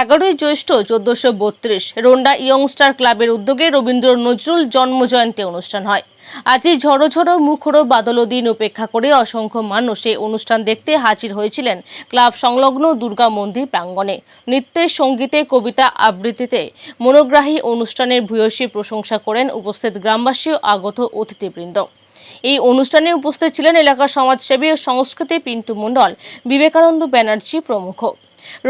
এগারোই জ্যৈষ্ঠ চোদ্দশো বত্রিশ রোন্ডা ইয়ংস্টার ক্লাবের উদ্যোগে রবীন্দ্র নজরুল জন্মজয়ন্তী অনুষ্ঠান হয়। আজ এই ঝড়ো ঝড়ো মুখরো বাদল দিন উপেক্ষা করে অসংখ্য মানুষ এই অনুষ্ঠান দেখতে হাজির হয়েছিলেন ক্লাব সংলগ্ন দুর্গা মন্দির প্রাঙ্গণে। নৃত্যের সঙ্গীতে, কবিতা আবৃত্তিতে মনোগ্রাহী অনুষ্ঠানের ভূয়সী প্রশংসা করেন উপস্থিত গ্রামবাসী ও আগত অতিথিবৃন্দ। এই অনুষ্ঠানে উপস্থিত ছিলেন এলাকার সমাজসেবী ও সংস্কৃতি পিন্টু মণ্ডল, বিবেকানন্দ ব্যানার্জি প্রমুখ।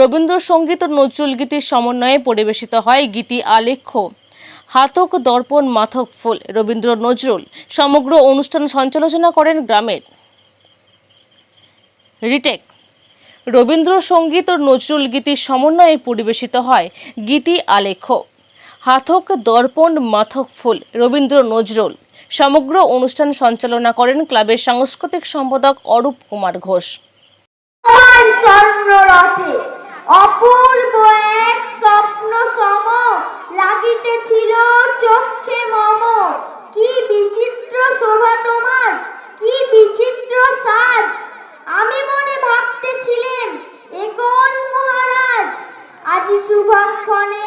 রবীন্দ্রসঙ্গীত ও নজরুল গীতির সমন্বয়ে পরিবেশিত হয় গীতি আলেখ্য। হাতক দর্পণ, মাথক ফুল, রবীন্দ্র নজরুল সমগ্র অনুষ্ঠান সঞ্চালনা করেন গ্রামের রিটেক। রবীন্দ্রসঙ্গীত ও নজরুল গীতির সমন্বয়ে পরিবেশিত হয় গীতি আলেখ্য। হাতক দর্পণ, মাথক ফুল, রবীন্দ্র নজরুল সমগ্র অনুষ্ঠান সঞ্চালনা করেন ক্লাবের সাংস্কৃতিক সম্পাদক অরূপ কুমার ঘোষ। আমার স্বর্ণরথে অপূর্ব এক স্বপ্ন সম লাগিতেছিল চক্ষে মম। কি বিচিত্র শোভা তোমার, কি বিচিত্র সাজ। আমি মনে ভাবতেছিলেন এ মহারাজ? আজি শুভক্ষণে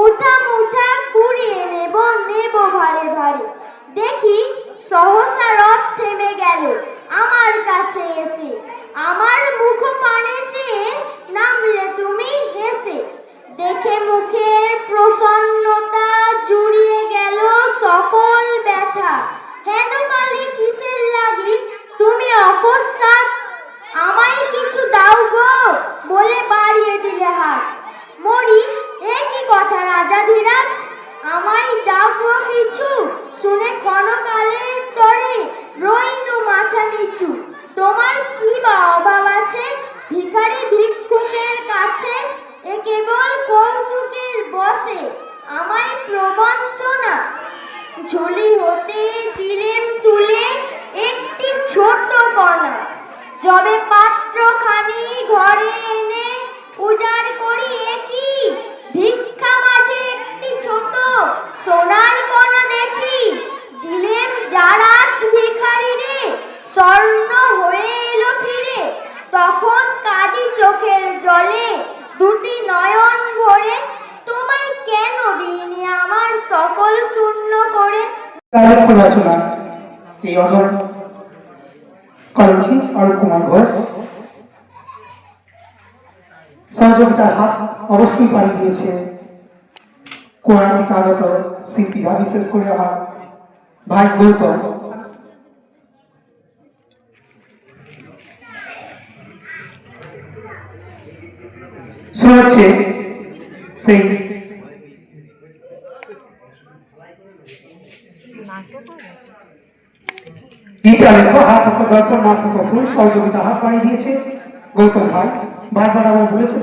মুঠা মুঠা কুড়িয়ে নেব নেব ভারে ভারে দেখি সহসা রথ থেমে গেল। আমার কাছে এসে, আমার মুখ পানে রাজা আমায় দাও কিছু। সকল শূন্য করে। আলেখ্য রচনা এই অধর করেছি অরূপ ঘোষ। সহযোগিতার হাত অবশ্যই পাড়ি দিয়েছে। কোরআ থেকে আগত শিল্পীরা বিশেষ করে আমার ভাই গৌতম। শোনাচ্ছে সেই গীতা লেখ হাত দর্পণ মাথক ফুল সহযোগিতা হাত বাড়িয়ে দিয়েছে। গৌতম ভাই, বারবার আমার বলেছে